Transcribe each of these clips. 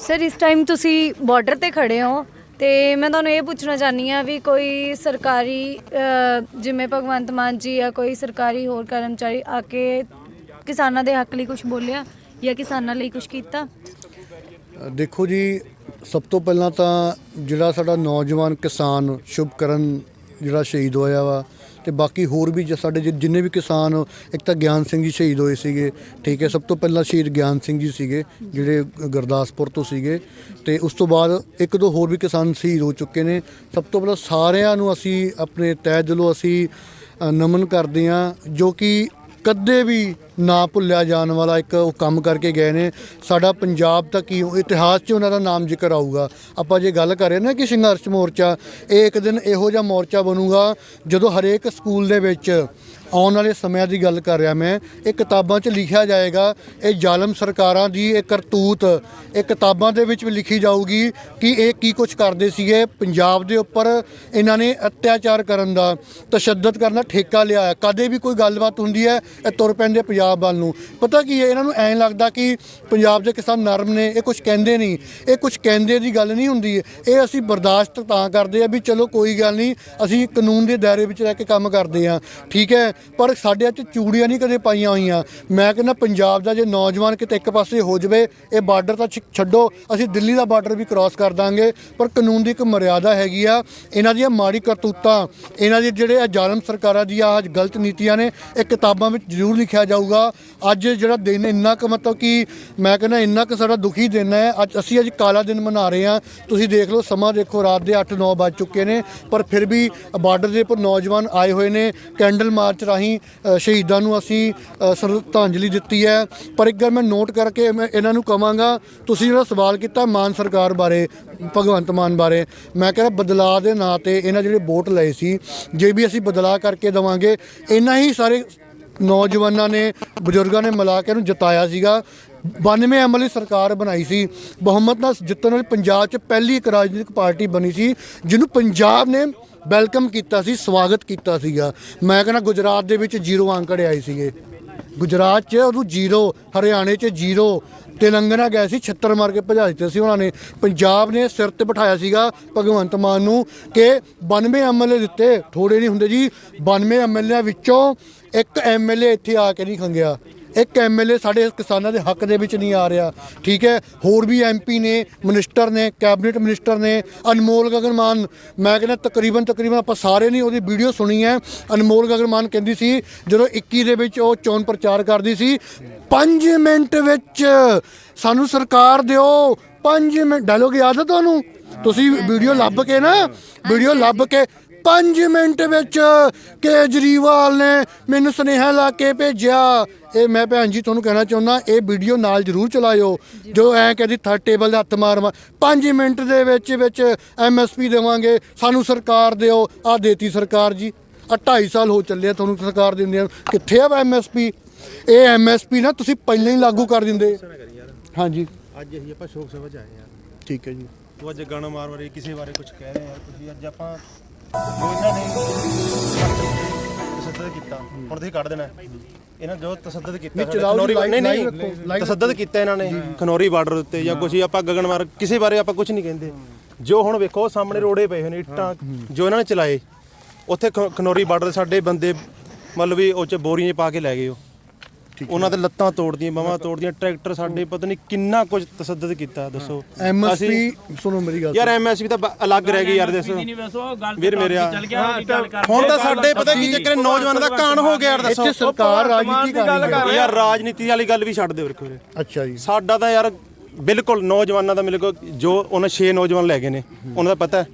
Sir ਇਸ time ਤੁਸੀਂ border ਤੇ ਖੜੇ ਹੋ ਤੇ ਮੈਂ ਤੁਹਾਨੂੰ ਇਹ ਪੁੱਛਣਾ ਚਾਹਨੀ ਆ ਵੀ ਕੋਈ ਸਰਕਾਰੀ ਜਿਵੇਂ ਭਗਵੰਤ ਮਾਨ ਜੀ ਜਾਂ ਕੋਈ ਸਰਕਾਰੀ ਹੋਰ ਕਰਮਚਾਰੀ ਆ ਕੇ ਕਿਸਾਨਾਂ ਦੇ ਹੱਕ ਲਈ ਕੁਝ ਬੋਲਿਆ ਜਾਂ ਕਿਸਾਨਾਂ ਲਈ ਕੁਝ ਕੀਤਾ? ਦੇਖੋ ਜੀ, ਸਭ ਤੋਂ ਪਹਿਲਾਂ ਤਾਂ ਜਿਹੜਾ ਸਾਡਾ ਨੌਜਵਾਨ ਕਿਸਾਨ ਸ਼ੁਭਕਰਨ ਜਿਹੜਾ ਸ਼ਹੀਦ ਹੋਇਆ ਵਾ ਤੇ ਬਾਕੀ ਹੋਰ ਵੀ ਜ- ਸਾਡੇ ਜਿ- ਜਿੰਨੇ ਵੀ ਕਿਸਾਨ ਇੱਕ ਤਾਂ ਗਿਆਨ ਸਿੰਘ ਜੀ ਸ਼ਹੀਦ ਹੋਏ ਸੀਗੇ ਠੀਕ ਹੈ ਸਭ ਤੋਂ ਪਹਿਲਾਂ ਸ਼ਹੀਦ ਗਿਆਨ ਸਿੰਘ ਜੀ ਸੀਗੇ ਜਿਹੜੇ ਗੁਰਦਾਸਪੁਰ ਤੋਂ ਸੀਗੇ ਤੇ ਉਸ ਤੋਂ ਬਾਅਦ ਇੱਕ ਦੋ ਹੋਰ ਵੀ ਕਿਸਾਨ ਸ਼ਹੀਦ ਹੋ ਚੁੱਕੇ ਨੇ। ਸਭ ਤੋਂ ਪਹਿਲਾਂ ਸਾਰਿਆਂ ਨੂੰ ਅਸੀਂ ਆਪਣੇ ਤਹਿ ਦਿਲੋਂ ਅਸੀਂ ਅ, ਨਮਨ ਕਰਦੇ ਹਾਂ ਜੋ ਕਿ ਕਦੇ ਵੀ ਨਾ ਭੁੱਲਿਆ ਜਾਣ ਵਾਲਾ ਇੱਕ ਉਹ ਕੰਮ ਕਰਕੇ ਗਏ ਨੇ। ਸਾਡਾ ਪੰਜਾਬ ਤਾਂ ਕੀ ਇਤਿਹਾਸ 'ਚ ਉਹਨਾਂ ਦਾ ਨਾਮ ਜ਼ਿਕਰ ਆਊਗਾ। ਆਪਾਂ ਜੇ ਗੱਲ ਕਰ ਰਹੇ ਨਾ ਕਿ ਸੰਘਰਸ਼ ਮੋਰਚਾ, ਇਹ ਇੱਕ ਦਿਨ ਇਹੋ ਜਿਹਾ ਮੋਰਚਾ ਬਣੂਗਾ ਜਦੋਂ ਹਰੇਕ ਸਕੂਲ ਦੇ ਵਿੱਚ ਆਉਣ ਵਾਲੇ ਸਮਿਆਂ ਦੀ ਗੱਲ ਕਰ ਰਿਹਾ ਮੈਂ, ਇਹ ਕਿਤਾਬਾਂ 'ਚ ਲਿਖਿਆ ਜਾਏਗਾ, ਇਹ ਜ਼ਾਲਮ ਸਰਕਾਰਾਂ ਦੀ ਇਹ ਕਰਤੂਤ, ਇਹ ਕਿਤਾਬਾਂ ਦੇ ਵਿੱਚ ਵੀ ਲਿਖੀ ਜਾਊਗੀ ਕਿ ਇਹ ਕੀ ਕੁਝ ਕਰਦੇ ਸੀਗੇ, ਪੰਜਾਬ ਦੇ ਉੱਪਰ ਇਹਨਾਂ ਨੇ ਅਤਿਆਚਾਰ ਕਰਨ ਦਾ, ਤਸ਼ੱਦਦ ਕਰਨ ਦਾ ਠੇਕਾ ਲਿਆ ਹੈ। ਕਦੇ ਵੀ ਕੋਈ ਗੱਲਬਾਤ ਹੁੰਦੀ ਹੈ, ਇਹ ਤੁਰ ਪੈਂਦੇ ਪੰਜਾਬ ਵੱਲ ਨੂੰ। ਪਤਾ ਕੀ ਹੈ, ਇਹਨਾਂ ਨੂੰ ਐਂ ਲੱਗਦਾ ਕਿ ਪੰਜਾਬ ਦੇ ਕਿਸਾਨ ਨਰਮ ਨੇ, ਇਹ ਕੁਝ ਕਹਿੰਦੇ ਨਹੀਂ। ਇਹ ਕੁਝ ਕਹਿੰਦੇ ਦੀ ਗੱਲ ਨਹੀਂ ਹੁੰਦੀ। ਇਹ ਅਸੀਂ ਬਰਦਾਸ਼ਤ ਤਾਂ ਕਰਦੇ ਆ ਵੀ ਚਲੋ ਕੋਈ ਗੱਲ ਨਹੀਂ, ਅਸੀਂ ਕਾਨੂੰਨ ਦੇ ਦਾਇਰੇ ਵਿੱਚ ਰਹਿ ਕੇ ਕੰਮ ਕਰਦੇ ਆ ਠੀਕ ਹੈ ਪਰ ਸਾਡੇ ਅੱਜ ਚੂੜੀਆਂ ਨਹੀਂ ਕਦੇ ਪਾਈਆਂ ਹੋਈਆਂ। ਮੈਂ ਕਹਿੰਦਾ ਪੰਜਾਬ ਦਾ ਜੇ ਨੌਜਵਾਨ ਕਿਤੇ ਇੱਕ ਪਾਸੇ ਹੋ ਜਾਵੇ, ਇਹ ਬਾਰਡਰ ਤਾਂ ਛ- ਛੱਡੋ, ਅਸੀਂ ਦਿੱਲੀ ਦਾ ਬਾਰਡਰ ਵੀ ਕ੍ਰਾਸ ਕਰ ਦਾਂਗੇ। ਪਰ ਕਾਨੂੰਨ ਦੀ ਇੱਕ ਮਰਿਆਦਾ ਹੈਗੀ ਆ, ਇਹਨਾਂ ਦੀਆਂ ਮਾੜੀ ਕਰਤੂਤਾਂ, ਇਹਨਾਂ ਦੇ ਜਿਹੜੇ ਜ਼ਾਲਮ ਸਰਕਾਰਾਂ ਦੀਆਂ ਅੱਜ ਗਲਤ ਨੀਤੀਆਂ ਨੇ, ਇਹ ਕਿਤਾਬਾਂ ਵਿੱਚ ਜ਼ਰੂਰ ਲਿਖਿਆ ਜਾਊਗਾ। ਅੱਜ ਜਿਹੜਾ ਦਿਨ ਇੰਨਾ ਕੁ ਮਤਲਬ ਕਿ ਮੈਂ ਕਹਿੰਦਾ ਇੰਨਾ ਕੁ ਸਾਡਾ ਦੁਖੀ ਦਿਨ ਹੈ, ਅੱਜ ਅਸੀਂ ਅੱਜ ਕਾਲਾ ਦਿਨ ਮਨਾ ਰਹੇ ਹਾਂ। ਤੁਸੀਂ ਦੇਖ ਲਓ, ਸਮਾਂ ਦੇਖੋ, ਰਾਤ ਦੇ 8-9 ਵੱਜ ਚੁੱਕੇ ਨੇ, ਪਰ ਫਿਰ ਵੀ ਬਾਰਡਰ ਦੇ ਉੱਪਰ ਨੌਜਵਾਨ ਆਏ ਹੋਏ ਨੇ, ਕੈਂਡਲ ਮਾਰਚ ਰਾਹੀਂ ਸ਼ਹੀਦਾਂ ਨੂੰ ਅਸੀਂ ਸ਼ਰਧਾਂਜਲੀ ਦਿੱਤੀ ਹੈ। ਪਰ ਇੱਕ ਗੱਲ ਮੈਂ ਨੋਟ ਕਰਕੇ ਮੈਂ ਇਹਨਾਂ ਨੂੰ ਕਵਾਂਗਾ, ਤੁਸੀਂ ਜਿਹੜਾ ਸਵਾਲ ਕੀਤਾ ਮਾਨ ਸਰਕਾਰ ਬਾਰੇ, ਭਗਵੰਤ ਮਾਨ ਬਾਰੇ, ਮੈਂ ਕਹਿੰਦਾ ਬਦਲਾਅ ਦੇ ਨਾਂ ਤੇ ਇਹਨਾਂ ਜਿਹੜੇ ਵੋਟ ਲਏ ਸੀ, ਜੇ ਵੀ ਅਸੀਂ ਬਦਲਾਅ ਕਰਕੇ ਦਵਾਂਗੇ ਇਹਨਾਂ ਹੀ ਸਾਰੇ ਨੌਜਵਾਨਾਂ ਨੇ, ਬਜ਼ੁਰਗਾਂ ਨੇ ਮਿਲਾ ਕੇ ਇਹਨੂੰ ਜਿਤਾਇਆ ਸੀਗਾ। 92 ਐਮਐਲਏ ਸਰਕਾਰ ਬਣਾਈ ਸੀ। ਬਹੁਮਤ ਨਾਲ ਜਿੱਤਣ ਵਾਲੀ ਪੰਜਾਬ 'ਚ ਪਹਿਲੀ ਇੱਕ ਰਾਜਨੀਤਿਕ ਪਾਰਟੀ ਬਣੀ ਸੀ, ਜਿਹਨੂੰ ਪੰਜਾਬ ਨੇ ਵੈਲਕਮ ਕੀਤਾ ਸੀ, ਸਵਾਗਤ ਕੀਤਾ ਸੀਗਾ। ਮੈਂ ਕਹਿੰਦਾ ਗੁਜਰਾਤ ਦੇ ਵਿੱਚ ਜ਼ੀਰੋ ਅੰਕੜੇ ਆਏ ਸੀਗੇ। ਗੁਜਰਾਤ 'ਚ ਉਹਨੂੰ ਜ਼ੀਰੋ, ਹਰਿਆਣੇ 'ਚ ਜ਼ੀਰੋ, ਤੇਲੰਗਾਨਾ ਗਏ ਸੀ 76 ਮਾਰ ਕੇ ਭਜਾ ਦਿੱਤੇ ਸੀ ਉਹਨਾਂ ਨੇ। ਪੰਜਾਬ ਨੇ ਸਿਰ ਤੇ ਬਿਠਾਇਆ ਸੀਗਾ ਭਗਵੰਤ ਮਾਨ ਨੂੰ ਕਿ 92 ਐਮਐਲਏ ਦਿੱਤੇ। ਥੋੜੇ ਨਹੀਂ ਹੁੰਦੇ ਜੀ 92 ਐਮਐਲਏ ਵਿੱਚੋਂ ਇੱਕ ਐਮਐਲਏ ਇੱਥੇ ਆ ਕੇ ਨਹੀਂ ਖੰਗਿਆ। ਇੱਕ ਐਮਐਲਏ ਸਾਡੇ ਕਿਸਾਨਾਂ ਦੇ ਹੱਕ ਦੇ ਵਿੱਚ ਨਹੀਂ ਆ ਰਿਹਾ। ਠੀਕ ਹੈ? ਹੋਰ ਵੀ ਐਮਪੀ ਨੇ ਮਿਨਿਸਟਰ ਨੇ ਕੈਬਨਿਟ ਮਿਨਿਸਟਰ ਨੇ ਅਨਮੋਲ ਗਗਨ ਮਾਨ ਮੈਂ ਕਹਿੰਦਾ ਤਕਰੀਬਨ ਤਕਰੀਬਨ ਆਪਾਂ ਸਾਰੇ ਨਹੀਂ ਉਹਦੀ ਵੀਡੀਓ ਸੁਣੀ ਹੈ। ਅਨਮੋਲ ਗਗਨ ਮਾਨ ਕਹਿੰਦੀ ਸੀ ਜਦੋਂ 21 ਦੇ ਵਿੱਚ ਉਹ ਚੋਣ ਪ੍ਰਚਾਰ ਕਰਦੀ ਸੀ 5 ਮਿੰਟ ਵਿੱਚ ਸਾਨੂੰ ਸਰਕਾਰ ਦਿਓ 5 ਮਿੰਟ ਡਾਇਲੋਗ ਯਾਦ ਹੈ ਤੁਹਾਨੂੰ? ਤੁਸੀਂ ਵੀਡੀਓ ਲੱਭ ਕੇ ਨਾ ਵੀਡੀਓ ਲੱਭ ਕੇ 5 ਮਿੰਟ ਵਿੱਚ ਕੇਜਰੀਵਾਲ ਨੇ ਮੈਨੂੰ ਸੁਨੇਹਾ ਲਾ ਕੇ ਭੇਜਿਆ। ਇਹ ਮੈਂ ਭੈਣ ਜੀ ਤੁਹਾਨੂੰ ਕਹਿਣਾ ਚਾਹੁੰਦਾ ਇਹ ਵੀਡੀਓ ਨਾਲ ਜ਼ਰੂਰ ਚਲਾਇਓ ਜੋ ਐ ਕਹਿੰਦੀ ਥਰਡ ਟੇਬਲ ਦੇ ਹੱਥ ਮਾਰ 5 ਮਿੰਟ ਦੇ ਵਿੱਚ ਵਿੱਚ ਐਮਐਸਪੀ ਦੇਵਾਂਗੇ ਸਾਨੂੰ ਸਰਕਾਰ ਦਿਓ। ਆ ਦੇਤੀ ਸਰਕਾਰ ਜੀ ਆ 2.5 ਸਾਲ ਹੋ ਚੱਲੇ ਆ ਤੁਹਾਨੂੰ ਸਰਕਾਰ ਦਿੰਦੇ ਕਿੱਥੇ ਆ ਐਮਐਸਪੀ ਇਹ ਐਮਐਸਪੀ ਨਾ ਤੁਸੀਂ ਪਹਿਲਾਂ ਹੀ ਲਾਗੂ ਕਰ ਦਿੰਦੇ। ਹਾਂਜੀ। ਅੱਜ ਅਸੀਂ ਆਪਾਂ ਸ਼ੋਕ ਸਭਾ ਚ ਆਏ ਆ। ਠੀਕ ਹੈ ਜੀ। ਤੂੰ ਅੱਜ ਗਾਣਾ ਮਾਰ ਬਾਰੇ ਕਿਸੇ ਬਾਰੇ ਕੁਝ ਕਹਿ ਰਹੇ ਆ। ਤੁਸੀਂ ਅੱਜ ਆਪਾਂ ਜੋ ਇਹਨਾਂ ਨੇ ਤਸੱਦਦ ਕੀਤਾ ਹੁਣ ਤੁਸੀਂ ਕੱਢ ਦੇਣਾ। ਹੈ। ਇਹਨਾਂ ਜੋ ਤਸੱਦਦ ਕੀਤਾ ਸਾਡੇ ਚਲਾਓ ਖਨੌਰੀ- ਨਹੀਂ ਨਹੀਂ ਤਸੱਦਦ ਕੀਤਾ ਇਹਨਾਂ ਨੇ। ਖਨੌਰੀ ਬਾਰਡਰ ਉੱਤੇ ਜਾਂ ਕੁਝ ਆਪਾਂ ਗਗਨ ਮਾਰ ਕਿਸੇ ਬਾਰੇ ਆਪਾਂ ਕੁਝ ਨਹੀਂ ਕਹਿੰਦੇ। ਜੋ ਹੁਣ ਵੇਖੋ ਸਾਹਮਣੇ ਰੋੜੇ ਪਏ ਹੋਏ ਨੇ ਇੱਟਾਂ ਜੋ ਇਹਨਾਂ ਨੇ ਚਲਾਏ। ਉੱਥੇ ਖ- ਖਨੌਰੀ ਬਾਰਡਰ ਸਾਡੇ ਬੰਦੇ ਮਤਲਬ ਵੀ ਉਹ ਚ ਬੋਰੀਆਂ 'ਚ ਪਾ ਕੇ ਲੈ ਗਏ ਉਹ। ਉਹਨਾਂ ਦੇ ਲੱਤਾਂ ਤੋੜਦੀਆਂ ਬਾਹਾਂ ਤੋੜਦੀਆਂ ਟਰੈਕਟਰ ਸਾਡੇ ਪਤਾ ਨਹੀਂ ਕਿੰਨਾ ਕੁਝ ਤਸੱਦਦ ਕੀਤਾ ਦੱਸੋ। ਐਮਐਸਪੀ ਸੁਣੋ ਮੇਰੀ ਗੱਲ ਯਾਰ ਐਮਐਸਪੀ ਤਾਂ ਅਲੱਗ ਰਹਿ ਗਈ ਯਾਰ ਦੱਸੋ। ਵੀਰ ਮੇਰੇ ਹੁਣ ਤਾਂ ਸਾਡੇ ਪਤਾ ਕੀ ਚੱਕਰ ਹੈ, ਨੌਜਵਾਨਾਂ ਦਾ ਕਾਣ ਹੋ ਗਿਆ ਯਾਰ ਦੱਸੋ। ਇੱਥੇ ਸਰਕਾਰ ਰਾਜਨੀਤੀ ਕਰ ਰਹੀ ਹੈ। ਯਾਰ ਰਾਜਨੀਤੀ ਵਾਲੀ ਗੱਲ ਵੀ ਛੱਡ ਦਿਓ ਵੀਰੇ ਵੀਰੇ। ਅੱਛਾ ਜੀ। ਸਾਡਾ ਤਾਂ ਯਾਰ ਬਿਲਕੁਲ ਨੌਜਵਾਨਾਂ ਦਾ ਮੇਰੇ ਕੋਲ ਜੋ ਉਹਨਾਂ 6 ਨੌਜਵਾਨ ਲੈ ਗਏ ਨੇ ਉਹਨਾਂ ਦਾ ਪਤਾ ਹੈ।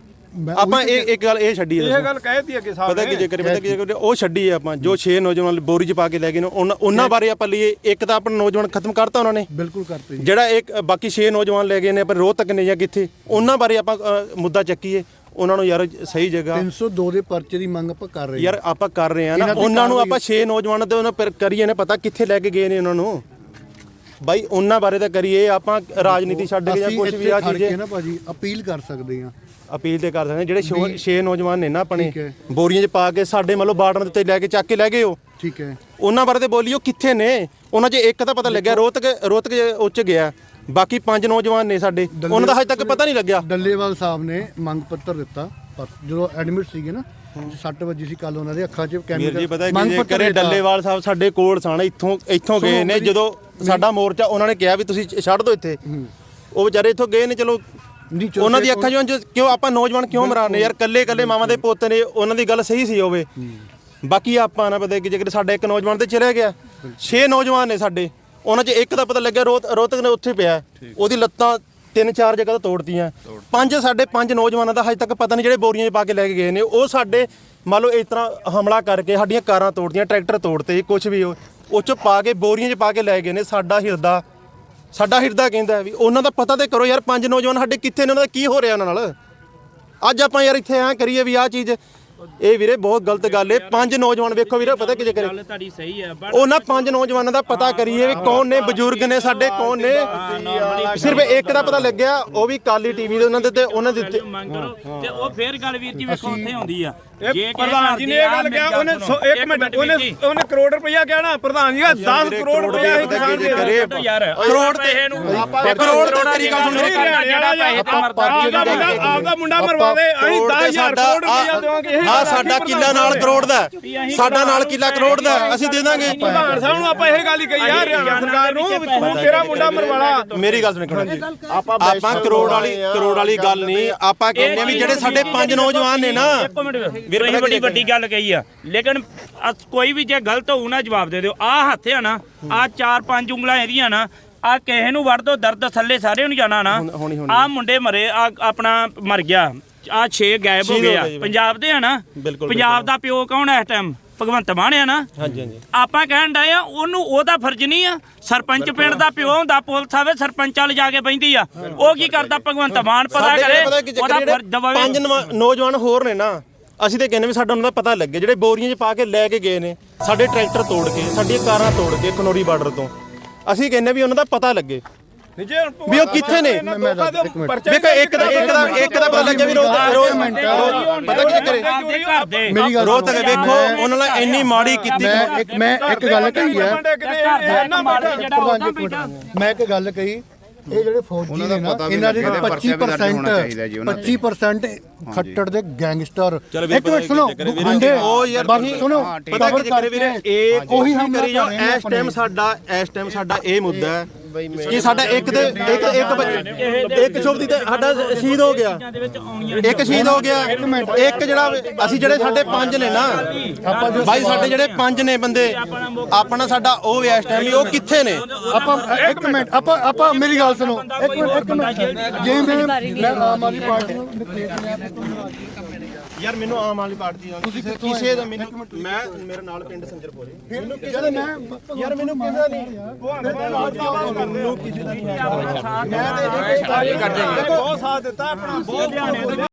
ਆਪਾਂ ਇਹ ਇੱਕ ਗੱਲ ਇਹ ਛੱਡੀ ਇਹ। ਗੱਲ ਕਹਿਤੀ ਅੱਗੇ ਸਾਹਿਬ ਪਤਾ ਕੀ ਜੇਕਰ ਪਤਾ ਕੀ ਜੇਕਰ ਉਹ ਛੱਡੀ ਹੈ ਆਪਾਂ ਜੋ 6 ਨੌਜਵਾਨ ਬੋਰੀ 'ਚ ਪਾ ਕੇ ਲੈ ਗਏ ਨੇ ਉਹਨਾਂ ਬਾਰੇ ਆਪਾਂ ਲਈਏ ਇੱਕ ਤਾਂ ਆਪਣਾ ਨੌਜਵਾਨ ਖਤਮ ਕਰਤਾ ਉਹਨਾਂ ਨੇ। ਬਿਲਕੁਲ ਕਰਤੇ ਜੀ। ਜਿਹੜਾ ਇੱਕ ਬਾਕੀ 6 ਨੌਜਵਾਨ ਲੈ ਗਏ ਨੇ ਆਪਾਂ ਰੋਹਤਕ ਨੇ ਜਾਂ ਕਿੱਥੇ ਉਹਨਾਂ ਬਾਰੇ ਆਪਾਂ ਮੁੱਦਾ ਚੱਕੀਏ। ਉਹਨਾਂ ਨੂੰ ਯਾਰ ਸਹੀ ਜਗ੍ਹਾ 302 ਦੇ ਪਰਚੇ ਦੀ ਮੰਗ ਆਪਾਂ ਕਰ ਰਹੇ ਹਾਂ। ਯਾਰ ਆਪਾਂ ਕਰ ਰਹੇ ਆ ਨਾ ਉਹਨਾਂ ਨੂੰ ਆਪਾਂ 6 ਨੌਜਵਾਨਾਂ ਤੇ ਉਹਨਾਂ ਪਰ ਕਰੀਏ ਨੇ ਪਤਾ ਕਿੱਥੇ ਲੈ ਕੇ ਗਏ ਨੇ ਉਹਨਾਂ ਨੂੰ। ਬਾਈ ਉਹਨਾਂ ਬਾਰੇ ਤਾਂ ਕਰੀਏ ਆਪਾਂ ਰਾਜਨੀਤੀ ਛੱਡ ਕੇ ਜਾਂ ਕੁਝ ਵੀ ਇੱਥੇ ਆ ਖੜ ਕੇ ਚੀਜ਼ੇ ਨਾ ਭਾਜੀ ਅਪੀਲ ਕਰ ਸਕਦੇ ਹਾਂ। ਅਪੀਲ ਤੇ ਕਰ ਸਕਦੇ। ਜਿਹੜੇ 6 ਨੌਜਵਾਨ ਨੇ ਨਾ ਆਪਣੇ ਠੀਕ ਹੈ। ਬੋਰੀਆਂ 'ਚ ਪਾ ਕੇ ਸਾਡੇ ਮਤਲਬ ਬਾਰਡਰ ਦੇ ਉੱਤੇ ਲੈ ਕੇ ਚੱਕ ਕੇ ਲੈ ਗਏ ਉਹ। ਠੀਕ ਹੈ। ਉਹਨਾਂ ਬਾਰੇ ਤੇ ਬੋਲੀਓ ਕਿੱਥੇ ਨੇ? ਉਹਨਾਂ 'ਚ ਇੱਕ ਤਾਂ ਪਤਾ ਲੱਗਿਆ ਰੋਹਤਕ ਰੋਹਤਕ ਉੱਚ ਗਿਆ। ਬਾਕੀ ਪੰਜ ਨੌਜਵਾਨ ਨੇ ਸਾਡੇ। ਉਹਨਾਂ ਦਾ ਹਜੇ ਤੱਕ ਪਤਾ ਨਹੀਂ ਲੱਗਿਆ। ਡੱਲੇਵਾਲ ਸਾਹਿਬ ਨੇ ਮੰਗ ਪੱਤਰ ਦਿੱਤਾ ਪਰ ਜਦੋਂ ਐਡਮਿਟ ਸੀਗੇ ਨਾ 6 ਵਜੇ ਸੀ ਕੱਲ ਉਹਨਾਂ ਦੇ ਅੱਖਾਂ 'ਚ ਵੀਰ ਕੈਮੀਕਲ ਜੀ ਪਤਾ ਮੰਗ ਕਿ ਪੱਤਰ ਕਰੇ ਦਿੱਤਾ। ਡੱਲੇਵਾਲ ਸਾਹਿਬ ਸਾਡੇ ਕੋਲ ਸਨ ਇੱਥੋਂ ਇੱਥੋਂ ਗਏ ਨੇ ਜਦੋਂ ਸਾਡਾ ਮੋਰਚਾ ਉਹਨਾਂ ਨੇ ਕਿਹਾ ਵੀ ਤੁਸੀਂ ਛੱਡ ਦਿਓ ਇੱਥੇ। ਉਹ ਵਿਚਾਰੇ ਇੱਥੋਂ ਗਏ ਨੇ ਚਲੋ ਉਹਨਾਂ ਦੀ ਅੱਖਾਂ ਚੋਂ ਕਿਉਂ ਆਪਾਂ ਨੌਜਵਾਨ ਕਿਉਂ ਮਰਾਨੇ ਯਾਰ ਕੱਲੇ ਕੱਲੇ ਮਾਵਾਂ ਦੇ ਪੁੱਤ ਨੇ ਉਹਨਾਂ ਦੀ ਗੱਲ ਸਹੀ ਸੀ ਹੋਵੇ ਬਾਕੀ ਆਪਾਂ ਨਾ ਪਤਾ ਕਿ ਜੇਕਰ ਸਾਡਾ ਇੱਕ ਨੌਜਵਾਨ ਤੇ ਚਲੇ ਗਿਆ 6 ਨੌਜਵਾਨ ਨੇ ਸਾਡੇ। ਉਹਨਾਂ 'ਚ ਇੱਕ ਦਾ ਪਤਾ ਲੱਗਿਆ ਰੋਤ ਰੋਤਕ ਨੇ ਉੱਥੇ ਪਿਆ। ਉਹਦੀ ਲੱਤਾਂ ਤਿੰਨ ਚਾਰ ਜਗ੍ਹਾ ਤੋਂ ਤੋੜਤੀਆਂ। ਪੰਜ ਸਾਡੇ ਪੰਜ ਨੌਜਵਾਨਾਂ ਦਾ ਹਜੇ ਤੱਕ ਪਤਾ ਨਹੀਂ ਜਿਹੜੇ ਬੋਰੀਆਂ 'ਚ ਪਾ ਕੇ ਲੈ ਕੇ ਗਏ ਨੇ। ਉਹ ਸਾਡੇ ਮੰਨ ਲਓ ਇਸ ਤਰ੍ਹਾਂ ਹਮਲਾ ਕਰਕੇ ਸਾਡੀਆਂ ਕਾਰਾਂ ਤੋੜਤੀਆਂ ਟਰੈਕਟਰ ਤੋੜਤੇ ਕੁਝ ਵੀ ਉਹ ਉਹ 'ਚ ਪਾ ਕੇ ਬੋਰੀਆਂ 'ਚ ਪਾ ਕੇ ਲੈ ਗਏ ਨੇ। ਸਾਡਾ ਹਿਰਦਾ ਸਾਡਾ ਹਿਰਦਾ ਕਹਿੰਦਾ ਵੀ ਉਹਨਾਂ ਦਾ ਪਤਾ ਤੇ ਕਰੋ ਯਾਰ ਪੰਜ ਨੌਜਵਾਨ ਸਾਡੇ ਕਿੱਥੇ ਨੇ ਉਹਨਾਂ ਦਾ ਕੀ ਹੋ ਰਿਹਾ ਉਹਨਾਂ ਨਾਲ? ਅੱਜ ਆਪਾਂ ਯਾਰ ਇੱਥੇ ਐਂ ਕਰੀਏ ਵੀ ਆਹ ਚੀਜ਼ ਇਹ ਵੀਰੇ ਬਹੁਤ ਗਲਤ ਗੱਲ ਏ। ਪੰਜ ਨੌਜਵਾਨ ਵੇਖੋ ਵੀਰੇ ਪਤਾ ਕਿਜੇ ਕਰੇ ਗੱਲ ਤੁਹਾਡੀ ਸਹੀ ਹੈ ਬਟ ਉਹਨਾਂ ਪੰਜ ਨੌਜਵਾਨਾਂ ਦਾ ਪਤਾ ਕਰੀਏ ਵੀ ਕੌਣ ਨੇ ਬਜ਼ੁਰਗ ਨੇ ਸਾਡੇ ਕੌਣ ਨੇ? ਸਿਰਫ ਇੱਕ ਦਾ ਪਤਾ ਲੱਗਿਆ ਉਹ ਵੀ ਕਾਲੀ ਟੀਵੀ ਦੇ ਉਹਨਾਂ ਦੇ ਤੇ ਉਹਨਾਂ ਦੇ ਉੱਤੇ। ਮੰਗ ਕਰੋ ਤੇ ਉਹ ਫੇਰ ਗੱਲ ਵੀਰ ਜੀ ਵੇਖੋ ਉੱਥੇ ਹੁੰਦੀ ਆ। ਇਹ ਜੇ ਪ੍ਰਧਾਨ ਜੀ ਨੇ ਇਹ ਗੱਲ ਕਿਹਾ ਉਹਨੇ ਸੁਣੋ, ਸੌ- ਇੱਕ ਮਿੰਟ ਉਹਨੇ ਜੀ। ਉਹਨੇ ਕਰੋੜ ਰੁਪਇਆ ਕਿਹਾ ਨਾ ਪ੍ਰਧਾਨ ਜੀ ਦਾ 10 ਵੀਰੇ ਕਰੋੜ ਰੁਪਇਆ ਹੀ ਕਿਸਾਨ ਦੇ ਯਾਰ ਕਰੋੜ ਤੇ ਪੈਸੇ ਨੂੰ ਆਪਾਂ ਕਰੋੜ ਤੇ ਤੇਰੀ ਗੱਲ ਸੁਣ ਆਪਦਾ ਮੁੰਡਾ ਆਪਦਾ ਮੁੰਡਾ ਮਰਵਾ ਦੇ ਅਸੀਂ 10000 ਕਰੋੜ ਰੁਪਇਆ ਦੇਵਾਂਗੇ ਇਹ ਹਾਂ ਸਾਡਾ ਕਿੱਲਾ ਨਾਲ ਕਰੋੜ ਦਾ। ਸਾਡਾ ਨਾਲ ਕਿੱਲਾ ਕਰੋੜ ਦਾ ਅਸੀਂ ਦੇ ਦਾਂਗੇ। ਪ੍ਰਧਾਨ ਸਾਹਿਬ ਨੂੰ ਆਪਾਂ ਇਹ ਗੱਲ ਹੀ ਕਹੀ ਆ ਹਰਿਆਣਾ ਸਰਕਾਰ ਨੂੰ ਤੂੰ ਤੇਰਾ ਮੁੰਡਾ ਮਰਵਾਲਾ ਮੇਰੀ ਗੱਲ ਸੁਣ ਇੱਕ ਆਪਾਂ ਆਪਾਂ ਕਰੋੜ ਵਾਲੀ ਕਰੋੜ ਵਾਲੀ ਗੱਲ ਨਹੀਂ ਆਪਾਂ ਕਹਿੰਦੇ ਆ ਵੀ ਜਿਹੜੇ ਸਾਡੇ ਪੰਜ ਨੌਜਵਾਨ ਨੇ ਨਾ ਵੀਰ ਪਤਾ ਬੜੀ ਵੱਡੀ ਗੱਲ ਕਹੀ ਆ। ਲੇਕਿਨ ਅਸ- ਕੋਈ ਵੀ ਜੇ ਗਲਤ ਹੋਊ ਨਾ ਜਵਾਬ ਦੇ ਦਿਓ। ਆ ਹੱਥ ਆ ਨਾ ਆ ਚਾਰ ਪੰਜ ਉਂਗਲਾਂ ਇਹਦੀਆਂ ਨਾ ਆ ਕਿਸੇ ਨੂੰ ਵੜ ਦੋ ਦਰਦ ਥੱਲੇ ਸਾਰਿਆਂ ਨੂੰ ਜਾਣਾ ਨਾ। ਹੋਣੀ- ਹੋਣੀ। ਆ ਮੁੰਡੇ ਮਰੇ ਆ ਆਪਣਾ ਮਰ ਗਿਆ। ਆ 6 ਗਾਇਬ ਹੋ ਗਏ ਆ। ਗਏ ਜੀ। ਪੰਜਾਬ ਦੇ ਆ ਨਾ। ਬਿਲਕੁਲ, ਪੰਜਾਬ ਦਾ ਪਿਓ ਕੌਣ ਹੈ ਇਸ ਟਾਈਮ ਭਗਵੰਤ ਮਾਨ ਆ ਨਾ। ਹਾਂਜੀ ਹਾਂਜੀ। ਆਪਾਂ ਕਹਿਣ ਡਏ ਆ ਉਹਨੂੰ ਉਹਦਾ ਫਰਜ਼ ਨਹੀਂ ਆ। ਸਰਪੰਚ ਪਿੰਡ ਦਾ ਪਿਓ ਹੁੰਦਾ ਪੁਲਿਸ ਆਵੇ ਸਰਪੰਚਾਂ ਲਿਜਾ ਕੇ ਬੈਂਦੀ ਆ। ਉਹ ਕੀ ਕਰਦਾ ਭਗਵੰਤ ਮਾਨ? ਪਤਾ ਸਾਡੇ ਕਰੇ ਪਤਾ ਕੀ ਚੱਕਰ ਉਹਦਾ ਜਿਹੜੇ ਫਰਜ਼ ਦਵਾਵੇ। ਪੰਜ ਨਵਾ- ਨੌਜਵਾਨ ਹੋਰ ਨੇ ਨਾ ਅਸੀਂ ਤੇ ਕਹਿੰਦੇ ਵੀ ਸਾਡਾ ਉਹਨਾਂ ਦਾ ਪਤਾ ਲੱਗੇ ਜਿਹੜੇ ਬੋਰੀਆਂ 'ਚ ਪਾ ਕੇ ਲੈ ਕੇ ਗਏ ਨੇ ਸਾਡੇ ਟਰੈਕਟਰ ਤੋੜ ਕੇ ਸਾਡੀਆਂ ਕਾਰਾਂ ਤੋੜ ਕੇ ਖਨੌਰੀ ਬਾਰਡਰ ਤੋਂ ਅਸੀਂ ਕਹਿੰਦੇ ਵੀ ਉਹਨਾਂ ਦਾ ਪਤਾ ਲੱਗੇ ਜੇ ਵੀ ਉਹ ਕਿੱਥੇ ਨੇ ਵੇਖੋ ਇੱਕ ਦਾ ਇੱਕ ਦਾ ਇੱਕ ਦਾ ਪਤਾ ਲੱਗਿਆ ਵੀ ਰੋਜ਼ ਰੋਜ਼ ਪਤਾ ਕੀ ਕਰੇ ਮੇਰੀ ਗੱਲ ਰੋਜ਼ ਤੱਕ ਵੇਖੋ ਉਹਨਾਂ ਨਾਲ ਇੰਨੀ ਮਾੜੀ ਕੀਤੀ ਮੈਂ ਇੱਕ ਮੈਂ ਇੱਕ ਗੱਲ ਕਹੀ ਹੈ। ਮੈਂ ਇੱਕ ਗੱਲ ਕਹੀ ਇਹ ਜਿਹੜੇ ਫੌਜੀ ਨੇ ਨਾ ਇਹਨਾਂ ਦੇ 25% 25% ਖੱਟੜ ਦੇ ਗੈਂਗਸਟਰ। ਇੱਕ ਮਿੰਟ ਸੁਣੋ ਗੁੰਡੇ ਉਹ ਯਾਰ ਸੁਣੋ ਪਤਾ ਕੀ ਵੀਰੇ ਇਹ ਉਹੀ ਹਮਲਾ ਕਰੀ ਇਸ ਟਾਈਮ ਸਾਡਾ ਇਸ ਟਾਈਮ ਸਾਡਾ ਇਹ ਮੁੱਦਾ ਹੈ ਕਿ ਸਾਡਾ ਇੱਕ ਦੇ ਇੱਕ ਇੱਕ ਬੱਚੇ- ਇੱਕ ਸ਼ੁਭਦੀ ਤੇ ਸਾਡਾ ਸ਼ਹੀਦ ਹੋ ਗਿਆ। ਇੱਕ ਸ਼ਹੀਦ ਹੋ ਗਿਆ। ਇੱਕ ਜਿਹੜਾ ਅਸੀਂ ਜਿਹੜੇ ਸਾਡੇ ਪੰਜ ਨੇ ਨਾ ਬਾਈ ਸਾਡੇ ਜਿਹੜੇ ਪੰਜ ਨੇ ਬੰਦੇ ਆਪਣਾ ਸਾਡਾ ਉਹ ਇਸ ਟਾਈਮ ਉਹ ਕਿੱਥੇ ਨੇ? ਆਪਾਂ ਇੱਕ ਮਿੰਟ ਆਪਾਂ ਆਪਾਂ ਮੇਰੀ ਗੱਲ ਸੁਣੋ। ਇੱਕ ਮਿੰਟ ਇੱਕ ਮਿੰਟ। ਜੇ ਮੈਂ ਮੈਂ ਆਮ ਆਦਮੀ ਪਾਰਟੀ ਨੂੰ ਯਾਰ ਮੈਨੂੰ ਆਮ ਆਦਮੀ ਪਾਰਟੀ ਦਾ ਤੁਸੀਂ ਕਿਸੇ ਦਾ ਮੈਨੂੰ ਮੈਂ ਮੇਰੇ ਨਾਲ ਪਿੰਡ ਸੰਜਰਪੁਰੇ ਮੈਨੂੰ ਕਿਸੇ ਦਾ ਨਹੀਂ ਯਾਰ ਮੈਨੂੰ ਕਿਸੇ ਦਾ ਨਹੀਂ। ਮੈਨੂੰ ਕਿਸੇ ਦਾ ਨਹੀਂ ਬਹੁਤ ਸਾਥ ਦਿੱਤਾ ਆਪਣਾ। ਬਹੁਤ